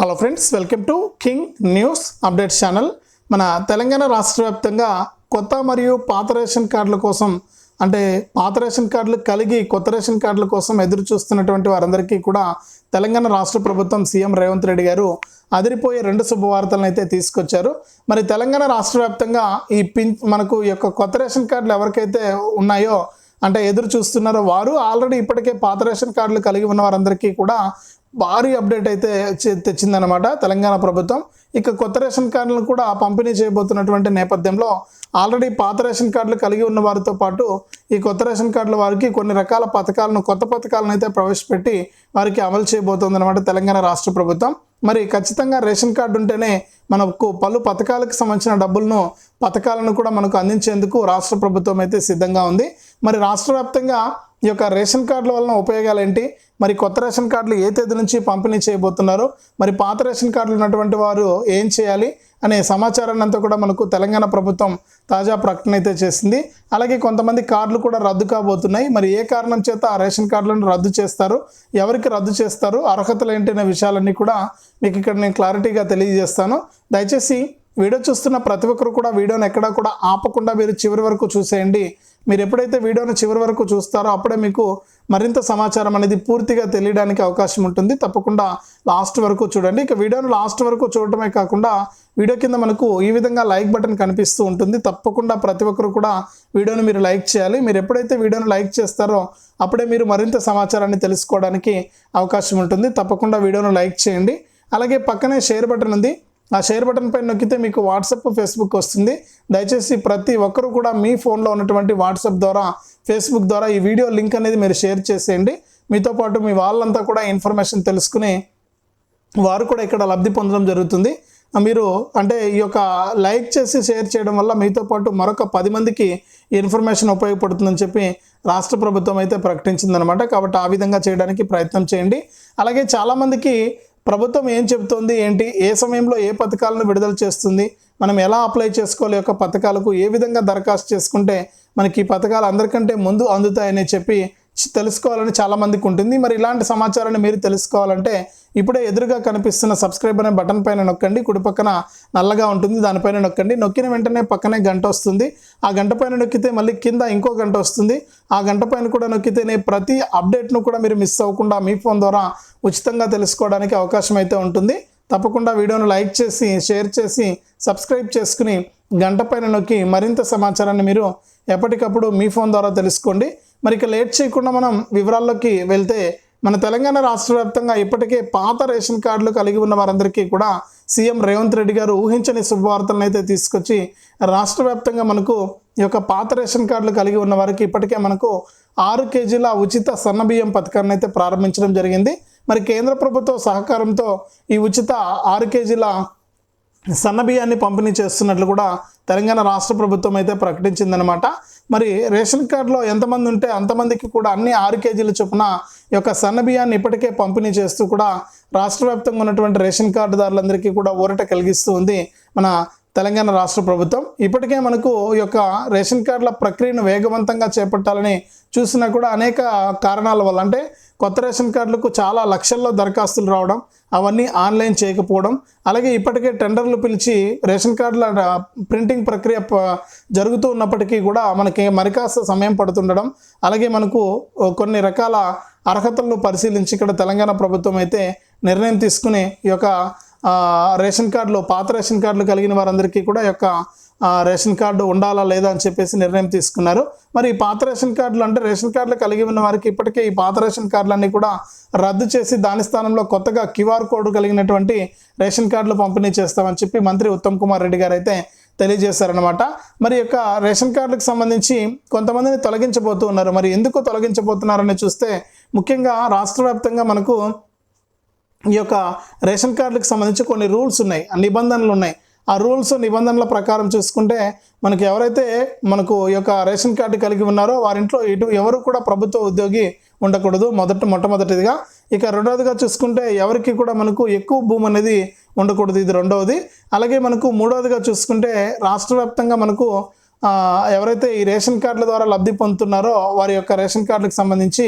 Hello friends welcome to King News update channel మన తెలంగాణ రాష్ట్ర వ్యాప్తంగా కొత్త మరియు పాత రేషన్ కార్డుల కోసం అంటే పాత రేషన్ కార్డులు కలిగి కొత్త రేషన్ కార్డుల కోసం ఎదురు చూస్తున్నటువంటి వారందరికీ కూడా తెలంగాణ రాష్ట్ర ప్రభుత్వం సీఎం రేవంత్ రెడ్డి గారు అదిరిపోయే రెండు శుభవార్తలను అయితే తీసుకొచ్చారు. మరి తెలంగాణ రాష్ట్ర వ్యాప్తంగా ఈ పిన్ మనకు ఈ యొక్క కొత్త రేషన్ కార్డులు ఎవరికైతే ఉన్నాయో అంటే ఎదురు చూస్తున్నారో వారు ఆల్రెడీ ఇప్పటికే పాత రేషన్ కార్డులు కలిగి ఉన్న వారందరికీ కూడా భారీ అప్డేట్ అయితే తెచ్చిందనమాట తెలంగాణ ప్రభుత్వం. ఇక కొత్త రేషన్ కార్డులను కూడా పంపిణీ చేయబోతున్నటువంటి నేపథ్యంలో ఆల్రెడీ పాత రేషన్ కార్డులు కలిగి ఉన్న వారితో పాటు ఈ కొత్త రేషన్ కార్డుల వారికి కొన్ని రకాల పథకాలను కొత్త పథకాలను అయితే ప్రవేశపెట్టి వారికి అమలు చేయబోతోందనమాట తెలంగాణ రాష్ట్ర ప్రభుత్వం. మరి ఖచ్చితంగా రేషన్ కార్డు ఉంటేనే మనకు పలు పథకాలకు సంబంధించిన డబ్బులను పథకాలను కూడా మనకు అందించేందుకు రాష్ట్ర ప్రభుత్వం అయితే సిద్ధంగా ఉంది. మరి రాష్ట్ర వ్యాప్తంగా ఈ యొక్క రేషన్ కార్డుల వలన ఉపయోగాలు ఏంటి మరి కొత్త రేషన్ కార్డులు ఏ తేదీ నుంచి పంపిణీ చేయబోతున్నారు? మరి పాత రేషన్ కార్డులు ఉన్నటువంటి వారు ఏం చేయాలి? అనే సమాచారాన్ని అంతా కూడా మనకు తెలంగాణ ప్రభుత్వం తాజా ప్రకటన అయితే చేసింది. అలాగే కొంతమంది కార్డులు కూడా రద్దు కాబోతున్నాయి. మరి ఏ కారణం చేత ఆ రేషన్ కార్డులను రద్దు చేస్తారు? ఎవరికి రద్దు చేస్తారు? అర్హతలు ఏంటి? అనే విషయాలన్నీ కూడా మీకు ఇక్కడ నేను క్లారిటీగా తెలియజేస్తాను. దయచేసి వీడియో చూస్తున్న ప్రతి ఒక్కరు కూడా వీడియోని ఎక్కడా కూడా ఆపకుండా మీరు చివరి వరకు చూసేయండి. మీరు ఎప్పుడైతే వీడియోని చివరి వరకు చూస్తారో అప్పుడే మీకు మరింత సమాచారం అనేది పూర్తిగా తెలియడానికి అవకాశం ఉంటుంది. తప్పకుండా లాస్ట్ వరకు చూడండి. ఇక వీడియోను లాస్ట్ వరకు చూడటమే కాకుండా వీడియో కింద మనకు ఈ విధంగా లైక్ బటన్ కనిపిస్తూ ఉంటుంది. తప్పకుండా ప్రతి ఒక్కరు కూడా వీడియోని మీరు లైక్ చేయాలి. మీరు ఎప్పుడైతే వీడియోని లైక్ చేస్తారో అప్పుడే మీరు మరింత సమాచారాన్ని తెలుసుకోవడానికి అవకాశం ఉంటుంది. తప్పకుండా వీడియోను లైక్ చేయండి. అలాగే పక్కనే షేర్ బటన్ ఉంది. ఆ షేర్ బటన్ పైన నొక్కితే మీకు వాట్సాప్ ఫేస్బుక్ వస్తుంది. దయచేసి ప్రతి ఒక్కరు కూడా మీ ఫోన్లో ఉన్నటువంటి వాట్సాప్ ద్వారా ఫేస్బుక్ ద్వారా ఈ వీడియో లింక్ అనేది మీరు షేర్ చేసేయండి. మీతో పాటు మీ వాళ్ళంతా కూడా ఇన్ఫర్మేషన్ తెలుసుకుని వారు కూడా ఇక్కడ లబ్ధి పొందడం జరుగుతుంది. మీరు అంటే ఈ యొక్క లైక్ చేసి షేర్ చేయడం వల్ల మీతో పాటు మరొక పది మందికి ఇన్ఫర్మేషన్ ఉపయోగపడుతుందని చెప్పి రాష్ట్ర ప్రభుత్వం అయితే ప్రకటించిందనమాట కాబట్టి ఆ విధంగా చేయడానికి ప్రయత్నం చేయండి. అలాగే చాలామందికి ప్రభుత్వం ఏం చెబుతోంది? ఏంటి? ఏ సమయంలో ఏ పథకాలను విడుదల చేస్తుంది? మనం ఎలా అప్లై చేసుకోవాలి? యొక్క పథకాలకు ఏ విధంగా దరఖాస్తు చేసుకుంటే మనకి ఈ పథకాలు అందరికంటే ముందు అందుతాయని చెప్పి తెలుసుకోవాలని చాలామందికి ఉంటుంది. మరి ఇలాంటి సమాచారాన్ని మీరు తెలుసుకోవాలంటే ఇప్పుడే ఎదురుగా కనిపిస్తున్న సబ్స్క్రైబ్ అనే బటన్ పైన నొక్కండి. కుడి పక్కన నల్లగా ఉంటుంది. దానిపైన నొక్కండి. నొక్కిన వెంటనే పక్కనే గంట వస్తుంది. ఆ గంట పైన నొక్కితే మళ్ళీ కింద ఇంకో గంట వస్తుంది. ఆ గంట పైన కూడా నొక్కితేనే ప్రతి అప్డేట్ను కూడా మీరు మిస్ అవ్వకుండా మీ ఫోన్ ద్వారా ఉచితంగా తెలుసుకోవడానికి అవకాశం అయితే ఉంటుంది. తప్పకుండా వీడియోను లైక్ చేసి షేర్ చేసి సబ్స్క్రైబ్ చేసుకుని గంట పైన నొక్కి మరింత సమాచారాన్ని మీరు ఎప్పటికప్పుడు మీ ఫోన్ ద్వారా తెలుసుకోండి. మరి ఇక లేట్ చేయకుండా మనం వివరాల్లోకి వెళ్తే మన తెలంగాణ రాష్ట్ర వ్యాప్తంగా ఇప్పటికే పాత రేషన్ కార్డులు కలిగి ఉన్న వారందరికీ కూడా సీఎం రేవంత్ రెడ్డి గారు ఊహించని శుభవార్తలను అయితే తీసుకొచ్చి రాష్ట్ర వ్యాప్తంగా మనకు ఈ యొక్క పాత రేషన్ కార్డులు కలిగి ఉన్న వారికి ఇప్పటికే మనకు ఆరు కేజీల ఉచిత సన్నబియ్యం పథకాన్ని అయితే ప్రారంభించడం జరిగింది. మరి కేంద్ర ప్రభుత్వ సహకారంతో ఈ ఉచిత ఆరు కేజీల సన్న బియ్యాన్ని పంపిణీ చేస్తున్నట్లు కూడా తెలంగాణ రాష్ట్ర ప్రభుత్వం అయితే ప్రకటించిందనమాట మరి రేషన్ కార్డులో ఎంతమంది ఉంటే అంతమందికి కూడా అన్ని ఆరు కేజీల చొప్పున ఈ యొక్క సన్న బియ్యాన్ని ఇప్పటికే పంపిణీ చేస్తూ కూడా రాష్ట్ర వ్యాప్తంగా ఉన్నటువంటి రేషన్ కార్డుదారులందరికీ కూడా ఊరట కలిగిస్తూ ఉంది మన తెలంగాణ రాష్ట్ర ప్రభుత్వం ఇప్పటికే మనకు ఈ యొక్క రేషన్ కార్డుల ప్రక్రియను వేగవంతంగా చేపట్టాలని చూసినా కూడా అనేక కారణాల వల్ల అంటే కొత్త రేషన్ కార్డులకు చాలా లక్షల్లో దరఖాస్తులు రావడం అవన్నీ ఆన్లైన్ చేయకపోవడం అలాగే ఇప్పటికే టెండర్లు పిలిచి రేషన్ కార్డుల ప్రింటింగ్ ప్రక్రియ జరుగుతూ ఉన్నప్పటికీ కూడా మనకి మరికాస్త సమయం పడుతుండడం అలాగే మనకు కొన్ని రకాల అర్హతలను పరిశీలించి ఇక్కడ తెలంగాణ ప్రభుత్వం అయితే నిర్ణయం తీసుకుని ఈ యొక్క రేషన్ కార్డులు పాత రేషన్ కార్డులు కలిగిన వారందరికీ కూడా యొక్క రేషన్ కార్డు ఉండాలా లేదా అని చెప్పేసి నిర్ణయం తీసుకున్నారు. మరి ఈ పాత రేషన్ కార్డులు అంటే రేషన్ కార్డులు కలిగి ఉన్న వారికి ఇప్పటికే ఈ పాత రేషన్ కార్డులన్నీ కూడా రద్దు చేసి దాని స్థానంలో కొత్తగా క్యూఆర్ కోడ్ కలిగినటువంటి రేషన్ కార్డులు పంపిణీ చేస్తామని చెప్పి మంత్రి ఉత్తమ్ కుమార్ రెడ్డి గారు అయితే తెలియజేశారనమాట మరి యొక్క రేషన్ కార్డులకు సంబంధించి కొంతమందిని తొలగించబోతూ ఉన్నారు. మరి ఎందుకు తొలగించబోతున్నారని చూస్తే ముఖ్యంగా రాష్ట్ర వ్యాప్తంగా మనకు ఈ యొక్క రేషన్ కార్డులకు సంబంధించి కొన్ని రూల్స్ ఉన్నాయి ఆ నిబంధనలు ఉన్నాయి. ఆ రూల్స్ నిబంధనల ప్రకారం చూసుకుంటే మనకు ఎవరైతే మనకు ఈ యొక్క రేషన్ కార్డు కలిగి ఉన్నారో వారింట్లో ఇటు ఎవరు కూడా ప్రభుత్వ ఉద్యోగి ఉండకూడదు. మొదట మొట్టమొదటిదిగా ఇక రెండవదిగా చూసుకుంటే ఎవరికి కూడా మనకు ఎక్కువ భూమి అనేది ఉండకూడదు. ఇది రెండవది. అలాగే మనకు మూడవదిగా చూసుకుంటే రాష్ట్ర వ్యాప్తంగా మనకు ఎవరైతే ఈ రేషన్ కార్డుల ద్వారా లబ్ధి పొందుతున్నారో వారి యొక్క రేషన్ కార్డులకు సంబంధించి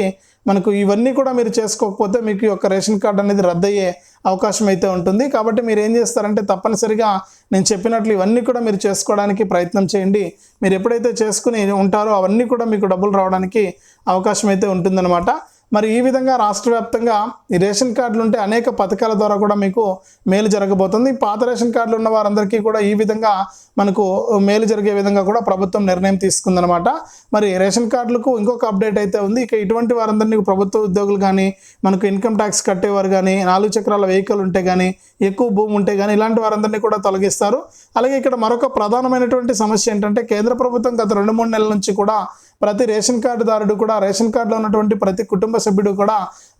మనకు ఇవన్నీ కూడా మీరు చేసుకోకపోతే మీకు ఈ యొక్క రేషన్ కార్డు అనేది రద్దయ్యే అవకాశం అయితే ఉంటుంది. కాబట్టి మీరు ఏం చేస్తారంటే తప్పనిసరిగా నేను చెప్పినట్లు ఇవన్నీ కూడా మీరు చేసుకోవడానికి ప్రయత్నం చేయండి. మీరు ఎప్పుడైతే చేసుకుని ఉంటారో అవన్నీ కూడా మీకు డబ్బులు రావడానికి అవకాశం అయితే ఉంటుందన్నమాట. మరి ఈ విధంగా రాష్ట్ర వ్యాప్తంగా ఈ రేషన్ కార్డులు ఉంటే అనేక పథకాల ద్వారా కూడా మీకు మేలు జరగబోతుంది. పాత రేషన్ కార్డులు ఉన్న వారందరికీ కూడా ఈ విధంగా మనకు మేలు జరిగే విధంగా కూడా ప్రభుత్వం నిర్ణయం తీసుకుందనమాట మరి రేషన్ కార్డులకు ఇంకొక అప్డేట్ అయితే ఉంది. ఇక ఇటువంటి వారందరినీ ప్రభుత్వ ఉద్యోగులు కానీ మనకు ఇన్కమ్ ట్యాక్స్ కట్టేవారు కానీ నాలుగు చక్రాల వెహికల్ ఉంటే కానీ ఎక్కువ భూమి ఉంటే కానీ ఇలాంటి వారందరినీ కూడా తొలగిస్తారు. అలాగే ఇక్కడ మరొక ప్రధానమైనటువంటి సమస్య ఏంటంటే కేంద్ర ప్రభుత్వం గత రెండు మూడు నెలల నుంచి కూడా ప్రతి రేషన్ కార్డుదారుడు కూడా రేషన్ కార్డులో ఉన్నటువంటి ప్రతి కుటుంబ సభ్యుడు కూడా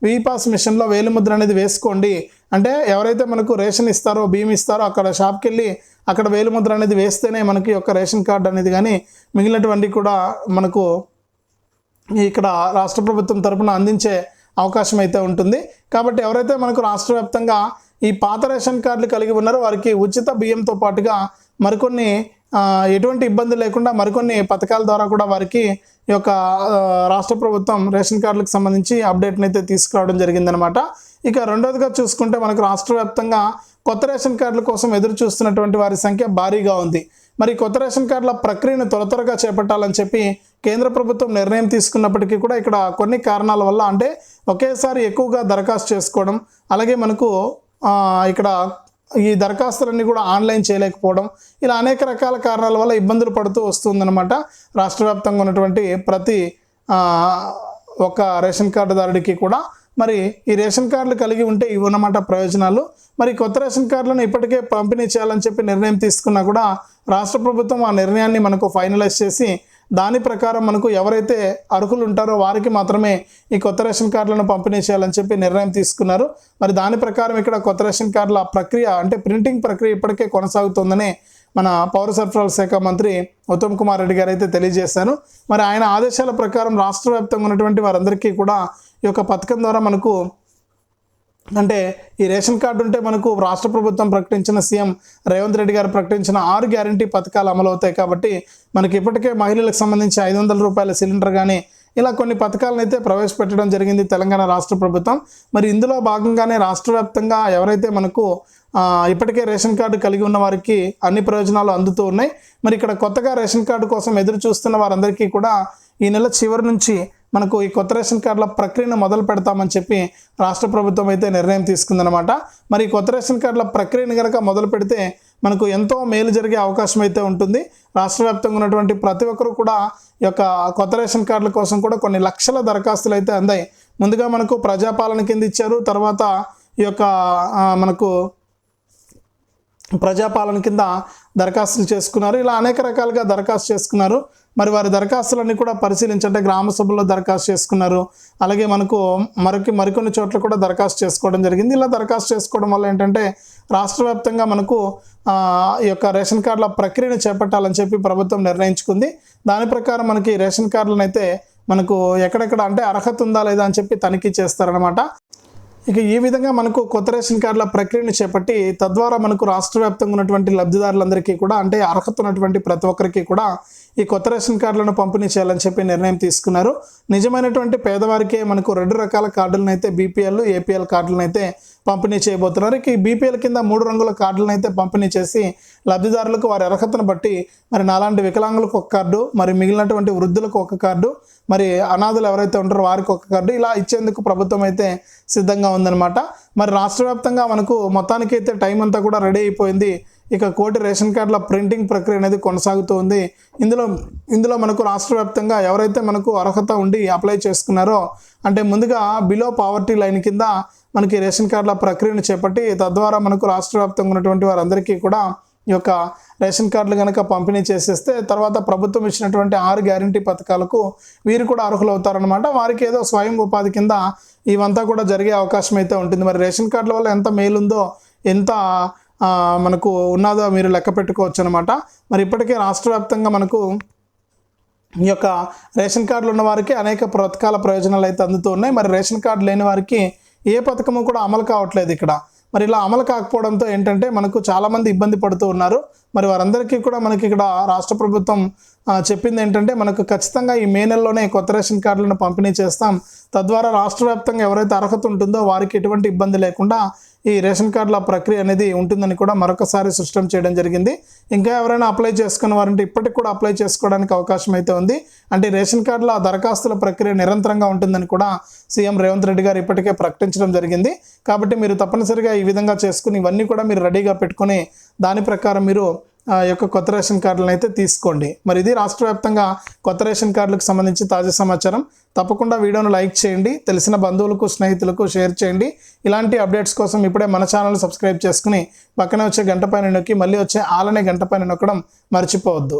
వీపాస్ మిషన్లో వేలిముద్ర అనేది వేసుకోండి. అంటే ఎవరైతే మనకు రేషన్ ఇస్తారో బియ్యం ఇస్తారో అక్కడ షాప్కి వెళ్ళి అక్కడ వేలిముద్ర అనేది వేస్తేనే మనకి యొక్క రేషన్ కార్డు అనేది కానీ మిగిలినటువంటి కూడా మనకు ఇక్కడ రాష్ట్ర ప్రభుత్వం తరపున అందించే అవకాశం అయితే ఉంటుంది. కాబట్టి ఎవరైతే మనకు రాష్ట్ర వ్యాప్తంగా ఈ పాత రేషన్ కార్డులు కలిగి ఉన్నారో వారికి ఉచిత బియ్యంతో పాటుగా మరికొన్ని ఎటువంటి ఇబ్బంది లేకుండా మరికొన్ని పథకాల ద్వారా కూడా వారికి ఈ యొక్క రాష్ట్ర ప్రభుత్వం రేషన్ కార్డులకు సంబంధించి అప్డేట్ని అయితే తీసుకురావడం జరిగిందనమాట ఇక రెండోదిగా చూసుకుంటే మనకు రాష్ట్ర వ్యాప్తంగా కొత్త రేషన్ కార్డుల కోసం ఎదురు చూస్తున్నటువంటి వారి సంఖ్య భారీగా ఉంది. మరి కొత్త రేషన్ కార్డుల ప్రక్రియను త్వర త్వరగా చేపట్టాలని చెప్పి కేంద్ర ప్రభుత్వం నిర్ణయం తీసుకున్నప్పటికీ కూడా ఇక్కడ కొన్ని కారణాల వల్ల అంటే ఒకేసారి ఎక్కువగా దరఖాస్తు చేసుకోవడం అలాగే మనకు ఇక్కడ ఈ దరఖాస్తులన్నీ కూడా ఆన్లైన్ చేయలేకపోవడం ఇలా అనేక రకాల కారణాల వల్ల ఇబ్బందులు పడుతూ వస్తుందన్నమాట. రాష్ట్ర వ్యాప్తంగా ఉన్నటువంటి ప్రతి ఒక రేషన్ కార్డుదారుడికి కూడా మరి ఈ రేషన్ కార్డులు కలిగి ఉంటే ఇవి ఉన్నమాట ప్రయోజనాలు. మరి కొత్త రేషన్ కార్డులను ఇప్పటికే పంపిణీ చేయాలని చెప్పి నిర్ణయం తీసుకున్నా కూడా రాష్ట్ర ప్రభుత్వం ఆ నిర్ణయాన్ని మనకు ఫైనలైజ్ చేసి దాని ప్రకారం మనకు ఎవరైతే అర్హులు ఉంటారో వారికి మాత్రమే ఈ కొత్త రేషన్ కార్డులను పంపిణీ చేయాలని చెప్పి నిర్ణయం తీసుకున్నారు. మరి దాని ప్రకారం ఇక్కడ కొత్త రేషన్ కార్డుల ప్రక్రియ అంటే ప్రింటింగ్ ప్రక్రియ ఇప్పటికే కొనసాగుతోందని మన పౌర సరఫరాల శాఖ మంత్రి ఉత్తమ్ కుమార్ రెడ్డి గారు అయితే తెలియజేశారు. మరి ఆయన ఆదేశాల ప్రకారం రాష్ట్ర వ్యాప్తంగా ఉన్నటువంటి వారందరికీ కూడా ఈ యొక్క పథకం ద్వారా మనకు అంటే ఈ రేషన్ కార్డు ఉంటే మనకు రాష్ట్ర ప్రభుత్వం ప్రకటించిన సీఎం రేవంత్ రెడ్డి గారు ప్రకటించిన ఆరు గ్యారంటీ పథకాలు అమలవుతాయి కాబట్టి మనకి ఇప్పటికే మహిళలకు సంబంధించి ఐదు వందల రూపాయల సిలిండర్ కానీ ఇలా కొన్ని పథకాలను అయితే ప్రవేశపెట్టడం జరిగింది తెలంగాణ రాష్ట్ర ప్రభుత్వం. మరి ఇందులో భాగంగానే రాష్ట్ర వ్యాప్తంగా ఎవరైతే మనకు ఇప్పటికే రేషన్ కార్డు కలిగి ఉన్న వారికి అన్ని ప్రయోజనాలు అందుతూ ఉన్నాయి. మరి ఇక్కడ కొత్తగా రేషన్ కార్డు కోసం ఎదురు చూస్తున్న వారందరికీ కూడా ఈ నెల చివరి నుంచి మనకు ఈ కొత్త రేషన్ కార్డుల ప్రక్రియను మొదలు పెడతామని చెప్పి రాష్ట్ర ప్రభుత్వం అయితే నిర్ణయం తీసుకుందనమాట మరి కొత్త రేషన్ కార్డుల ప్రక్రియను కనుక మొదలు పెడితే మనకు ఎంతో మేలు జరిగే అవకాశం అయితే ఉంటుంది. రాష్ట్ర వ్యాప్తంగా ఉన్నటువంటి ప్రతి ఒక్కరు కూడా ఈ యొక్క కొత్త రేషన్ కార్డుల కోసం కూడా కొన్ని లక్షల దరఖాస్తులు అయితే అందాయి. ముందుగా మనకు ప్రజాపాలన కింద ఇచ్చారు. తర్వాత ఈ యొక్క మనకు ప్రజాపాలన కింద దరఖాస్తులు చేసుకున్నారు. ఇలా అనేక రకాలుగా దరఖాస్తు చేసుకున్నారు. మరి వారి దరఖాస్తులన్నీ కూడా పరిశీలించంటే గ్రామ సభల్లో దరఖాస్తు చేసుకున్నారు. అలాగే మనకు మరొక మరికొన్ని చోట్ల కూడా దరఖాస్తు చేసుకోవడం జరిగింది. ఇలా దరఖాస్తు చేసుకోవడం వల్ల ఏంటంటే రాష్ట్ర వ్యాప్తంగా మనకు ఈ యొక్క రేషన్ కార్డుల ప్రక్రియను చేపట్టాలని చెప్పి ప్రభుత్వం నిర్ణయించుకుంది. దాని ప్రకారం మనకి రేషన్ కార్డులను అయితే మనకు ఎక్కడెక్కడ అంటే అర్హత ఉందా లేదా అని చెప్పి తనిఖీ చేస్తారనమాట ఇక ఈ విధంగా మనకు కొత్త రేషన్ కార్డుల ప్రక్రియను చేపట్టి తద్వారా మనకు రాష్ట్ర వ్యాప్తంగా ఉన్నటువంటి లబ్ధిదారులందరికీ కూడా అంటే అర్హత ఉన్నటువంటి ప్రతి ఒక్కరికి కూడా ఈ కొత్త రేషన్ కార్డులను పంపిణీ చేయాలని చెప్పి నిర్ణయం తీసుకున్నారు. నిజమైనటువంటి పేదవారికే మనకు రెండు రకాల కార్డులను అయితే బీపీఎల్ ఏపీఎల్ కార్డులను అయితే పంపిణీ చేయబోతున్నారు. ఇక ఈ బీపీఎల్ కింద మూడు రంగుల కార్డులను అయితే పంపిణీ చేసి లబ్ధిదారులకు వారి అర్హతను బట్టి మరి నాలాంటి వికలాంగులకు ఒక కార్డు మరి మిగిలినటువంటి వృద్ధులకు ఒక కార్డు మరి అనాథులు ఎవరైతే ఉంటారో వారికి ఒక కార్డు ఇలా ఇచ్చేందుకు ప్రభుత్వం అయితే సిద్ధంగా ఉందన్నమాట. మరి రాష్ట్ర వ్యాప్తంగా మనకు మొత్తానికి అయితే టైం అంతా కూడా రెడీ అయిపోయింది. ఇక కోటి రేషన్ కార్డుల ప్రింటింగ్ ప్రక్రియ అనేది కొనసాగుతూ ఉంది. ఇందులో ఇందులో మనకు రాష్ట్ర వ్యాప్తంగా ఎవరైతే మనకు అర్హత ఉండి అప్లై చేసుకున్నారో అంటే ముందుగా బిలో పావర్టీ లైన్ కింద మనకి రేషన్ కార్డుల ప్రక్రియను చేపట్టి తద్వారా మనకు రాష్ట్ర వ్యాప్తంగా ఉన్నటువంటి వారందరికీ కూడా యొక్క రేషన్ కార్డులు కనుక పంపిణీ చేసేస్తే తర్వాత ప్రభుత్వం ఇచ్చినటువంటి ఆరు గ్యారంటీ పథకాలకు వీరు కూడా అర్హులు అవుతారనమాట వారికి ఏదో స్వయం ఉపాధి కింద ఇవంతా కూడా జరిగే అవకాశం అయితే ఉంటుంది. మరి రేషన్ కార్డుల వల్ల ఎంత మేలుందో ఎంత మనకు ఉన్నదో మీరు లెక్క పెట్టుకోవచ్చు అనమాట మరి ఇప్పటికే రాష్ట్ర వ్యాప్తంగా మనకు ఈ యొక్క రేషన్ కార్డులు ఉన్న వారికి అనేక పథకాల ప్రయోజనాలు అయితే అందుతూ ఉన్నాయి మరి రేషన్ కార్డు లేని వారికి ఏ పథకము కూడా అమలు కావట్లేదు ఇక్కడ. మరి ఇలా అమలు కాకపోవడంతో ఏంటంటే మనకు చాలామంది ఇబ్బంది పడుతూ ఉన్నారు. మరి వారందరికీ కూడా మనకి ఇక్కడ రాష్ట్ర ప్రభుత్వం చెప్పింది ఏంటంటే మనకు ఖచ్చితంగా ఈ మే నెలలోనే కొత్త రేషన్ కార్డులను పంపిణీ చేస్తాం. తద్వారా రాష్ట్ర వ్యాప్తంగా ఎవరైతే అర్హత ఉంటుందో వారికి ఎటువంటి ఇబ్బంది లేకుండా ఈ రేషన్ కార్డుల ప్రక్రియ అనేది ఉంటుందని కూడా మరొకసారి స్పష్టం చేయడం జరిగింది. ఇంకా ఎవరైనా అప్లై చేసుకున్న వారంటే ఇప్పటికి కూడా అప్లై చేసుకోవడానికి అవకాశం అయితే ఉంది. అంటే రేషన్ కార్డుల దరఖాస్తుల ప్రక్రియ నిరంతరంగా ఉంటుందని కూడా సీఎం రేవంత్ రెడ్డి గారు ఇప్పటికే ప్రకటించడం జరిగింది. కాబట్టి మీరు తప్పనిసరిగా ఈ విధంగా చేసుకుని ఇవన్నీ కూడా మీరు రెడీగా పెట్టుకొని దాని ప్రకారం మీరు యొక్క కొత్త రేషన్ కార్డులను అయితే తీసుకోండి. మరి ఇది రాష్ట్ర వ్యాప్తంగా కొత్త రేషన్ కార్డులకు సంబంధించి తాజా సమాచారం. తప్పకుండా వీడియోను లైక్ చేయండి. తెలిసిన బంధువులకు స్నేహితులకు షేర్ చేయండి. ఇలాంటి అప్డేట్స్ కోసం ఇప్పుడే మన ఛానల్ సబ్స్క్రైబ్ చేసుకుని పక్కనే వచ్చే గంట పైన నొక్కి మళ్ళీ వచ్చే ఆలనే గంట పైన నొక్కడం మర్చిపోవద్దు.